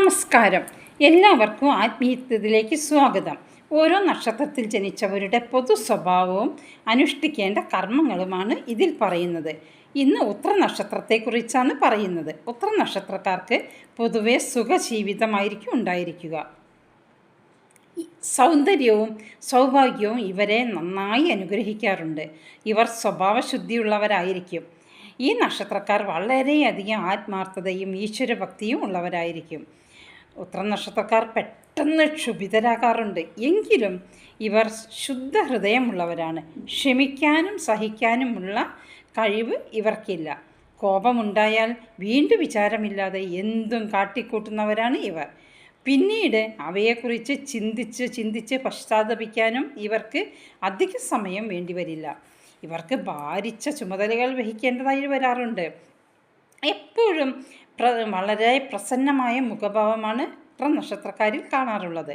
നമസ്കാരം. എല്ലാവർക്കും ആത്മീയത്തിലേക്ക് സ്വാഗതം. ഓരോ നക്ഷത്രത്തിൽ ജനിച്ചവരുടെ പൊതു സ്വഭാവവും അനുഷ്ഠിക്കേണ്ട കർമ്മങ്ങളുമാണ് ഇതിൽ പറയുന്നത്. ഇന്ന് ഉത്ര നക്ഷത്രത്തെക്കുറിച്ചാണ് പറയുന്നത്. ഉത്ര നക്ഷത്രക്കാർക്ക് പൊതുവെ സുഖജീവിതമായിരിക്കും ഉണ്ടായിരിക്കുക. സൗന്ദര്യവും സൗഭാഗ്യവും ഇവരെ നന്നായി അനുഗ്രഹിക്കാറുണ്ട്. ഇവർ സ്വഭാവശുദ്ധിയുള്ളവരായിരിക്കും. ഈ നക്ഷത്രക്കാർ വളരെയധികം ആത്മാർത്ഥതയും ഈശ്വരഭക്തിയും ഉള്ളവരായിരിക്കും. ഉത്തര നക്ഷത്രക്കാർ പെട്ടെന്ന് ക്ഷുഭിതരാകാറുണ്ട്. എങ്കിലും ഇവർ ശുദ്ധ ഹൃദയമുള്ളവരാണ് ക്ഷമിക്കാനും സഹിക്കാനുമുള്ള കഴിവ് ഇവർക്കില്ല. കോപമുണ്ടായാൽ വീണ്ടും വിചാരമില്ലാതെ എന്തും കാട്ടിക്കൂട്ടുന്നവരാണ് ഇവർ. പിന്നീട് അവയെക്കുറിച്ച് ചിന്തിച്ച് ചിന്തിച്ച് പശ്ചാത്തപിക്കാനും ഇവർക്ക് അധിക സമയം വേണ്ടിവരില്ല. ഇവർക്ക് ഭാരിച്ച ചുമതലകൾ വഹിക്കേണ്ടതായി വരാറുണ്ട്. എപ്പോഴും വളരെ പ്രസന്നമായ മുഖഭാവമാണ് ഇത്ര നക്ഷത്രക്കാരിൽ കാണാറുള്ളത്.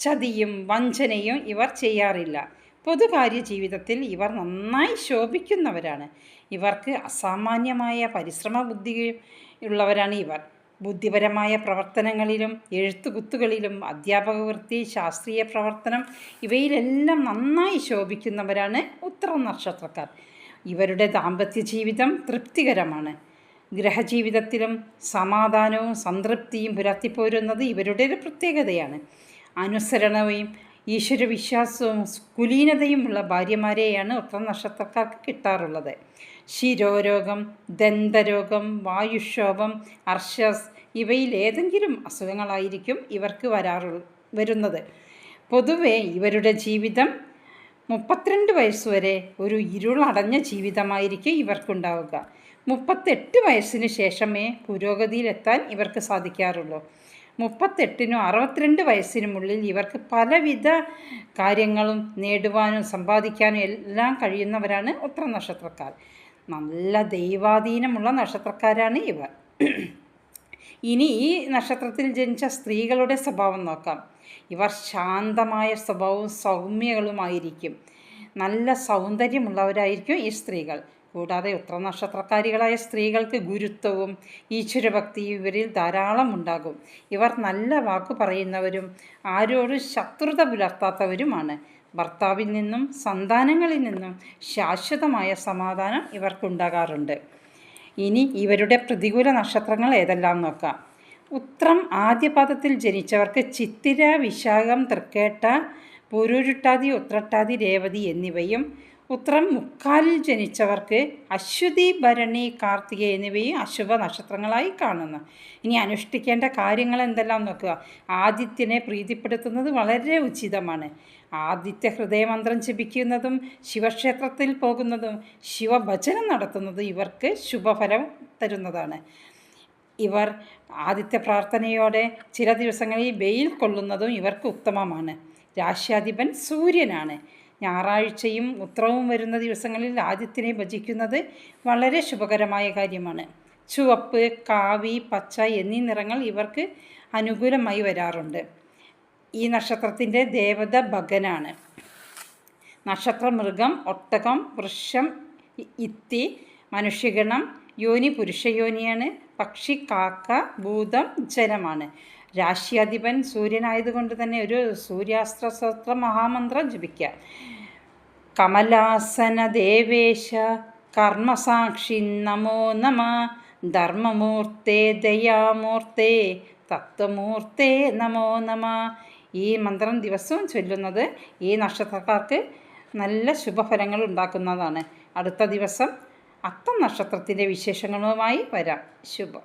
ചതിയും വഞ്ചനയും ഇവർ ചെയ്യാറില്ല. പൊതുകാര്യ ജീവിതത്തിൽ ഇവർ നന്നായി ശോഭിക്കുന്നവരാണ്. ഇവർക്ക് അസാമാന്യമായ പരിശ്രമ ബുദ്ധി ഉള്ളവരാണ് ഇവർ. ബുദ്ധിപരമായ പ്രവർത്തനങ്ങളിലും എഴുത്തുകുത്തുകളിലും അധ്യാപക വൃത്തി ശാസ്ത്രീയ പ്രവർത്തനം ഇവയിലെല്ലാം നന്നായി ശോഭിക്കുന്നവരാണ് ഉത്തര നക്ഷത്രക്കാർ ഇവരുടെ ദാമ്പത്യ ജീവിതം തൃപ്തികരമാണ്. ഗ്രഹജീവിതത്തിലും സമാധാനവും സംതൃപ്തിയും പുലർത്തിപ്പോരുന്നത് ഇവരുടെ ഒരു പ്രത്യേകതയാണ്. അനുസരണവും ഈശ്വരവിശ്വാസവും കുലീനതയുമുള്ള ഭാര്യമാരെയാണ് ഉത്തര നക്ഷത്രക്കാർക്ക് കിട്ടാറുള്ളത്. ശിരോരോഗം ദന്തരോഗം വായുക്ഷോഭം അർഷസ് ഇവയിൽ ഏതെങ്കിലും അസുഖങ്ങളായിരിക്കും ഇവർക്ക് വരാറു വരുന്നത്. പൊതുവെ ഇവരുടെ ജീവിതം മുപ്പത്തിരണ്ട് വയസ്സുവരെ ഒരു ഇരുളടഞ്ഞ ജീവിതമായിരിക്കും ഇവർക്കുണ്ടാവുക. മുപ്പത്തെട്ട് വയസ്സിന് ശേഷമേ പുരോഗതിയിലെത്താൻ ഇവർക്ക് സാധിക്കാറുള്ളൂ. മുപ്പത്തെട്ടിനും അറുപത്തിരണ്ട് വയസ്സിനുമുള്ളിൽ ഇവർക്ക് പലവിധ കാര്യങ്ങളും നേടുവാനും സമ്പാദിക്കാനും എല്ലാം കഴിയുന്നവരാണ് ഉത്തര നക്ഷത്രക്കാർ നല്ല ദൈവാധീനമുള്ള നക്ഷത്രക്കാരാണ് ഇവർ. ഇനി ഈ നക്ഷത്രത്തിൽ ജനിച്ച സ്ത്രീകളുടെ സ്വഭാവം നോക്കാം. ഇവർ ശാന്തമായ സ്വഭാവവും സൗമ്യകളുമായിരിക്കും. നല്ല സൗന്ദര്യമുള്ളവരായിരിക്കും ഈ സ്ത്രീകൾ. കൂടാതെ ഉത്തര നക്ഷത്രക്കാരികളായ സ്ത്രീകൾക്ക് ഗുരുത്വവും ഈശ്വരഭക്തിയും ഇവരിൽ ധാരാളം ഉണ്ടാകും. ഇവർ നല്ല വാക്ക് പറയുന്നവരും ആരോടും ശത്രുത പുലർത്താത്തവരുമാണ്. ഭർത്താവിൽ നിന്നും സന്താനങ്ങളിൽ നിന്നും ശാശ്വതമായ സമാധാനം ഇവർക്കുണ്ടാകാറുണ്ട്. ഇനി ഇവരുടെ പ്രതികൂല നക്ഷത്രങ്ങൾ ഏതെല്ലാം നോക്കാം. ഉത്രം ആദ്യപാദത്തിൽ ജനിച്ചവർക്ക് ചിത്തിര വിശാഖം തൃക്കേട്ട പൂരുരുട്ടാതി ഉത്രട്ടാതി രേവതി എന്നിവയും ഉത്രം മുക്കാലിൽ ജനിച്ചവർക്ക് അശ്വതി ഭരണി കാർത്തിക എന്നിവയും അശുഭ നക്ഷത്രങ്ങളായി കാണുന്നു. ഇനി അനുഷ്ഠിക്കേണ്ട കാര്യങ്ങൾ എന്തെല്ലാം നോക്കുക. ആദിത്യനെ പ്രീതിപ്പെടുത്തുന്നത് വളരെ ഉചിതമാണ്. ആദിത്യ ഹൃദയമന്ത്രം ജപിക്കുന്നതും ശിവക്ഷേത്രത്തിൽ പോകുന്നതും ശിവഭജനം നടത്തുന്നതും ഇവർക്ക് ശുഭഫലം തരുന്നതാണ്. ഇവർ ആദിത്യ പ്രാർത്ഥനയോടെ ചില ദിവസങ്ങളിൽ വെയിൽ കൊള്ളുന്നതും ഇവർക്ക് ഉത്തമമാണ്. രാശ്യാധിപൻ സൂര്യനാണ്. ഞായറാഴ്ചയും ഉത്രവും വരുന്ന ദിവസങ്ങളിൽ ആദ്യത്തിനെ ഭജിക്കുന്നത് വളരെ ശുഭകരമായ കാര്യമാണ്. ചുവപ്പ് കാവി പച്ച എന്നീ നിറങ്ങൾ ഇവർക്ക് അനുകൂലമായി വരാറുണ്ട്. ഈ നക്ഷത്രത്തിന്റെ ദേവത ഭഗനാണ്. നക്ഷത്ര മൃഗം ഒട്ടകം വൃക്ഷം ഇത്തി മനുഷ്യഗണം യോനി പുരുഷയോനിയാണ് പക്ഷി കാക്ക ഭൂതം ജലമാണ്. രാശ്യാധിപൻ സൂര്യനായതുകൊണ്ട് തന്നെ ഒരു സൂര്യാസ്ത്ര സ്തോത്ര മഹാമന്ത്രം ജപിക്കുക. കമലാസന ദേവേശ കർമ്മസാക്ഷി നമോ നമ. ധർമ്മമൂർത്തേ ദയാമൂർത്തേ തത്വമൂർത്തേ നമോ നമ. ഈ മന്ത്രം ദിവസവും ചൊല്ലുന്നത് ഈ നക്ഷത്രക്കാർക്ക് നല്ല ശുഭഫലങ്ങൾ ഉണ്ടാക്കുന്നതാണ്. അടുത്ത ദിവസം അത്തം നക്ഷത്രത്തിന്റെ വിശേഷങ്ങളുമായി വരാം. ശുഭം.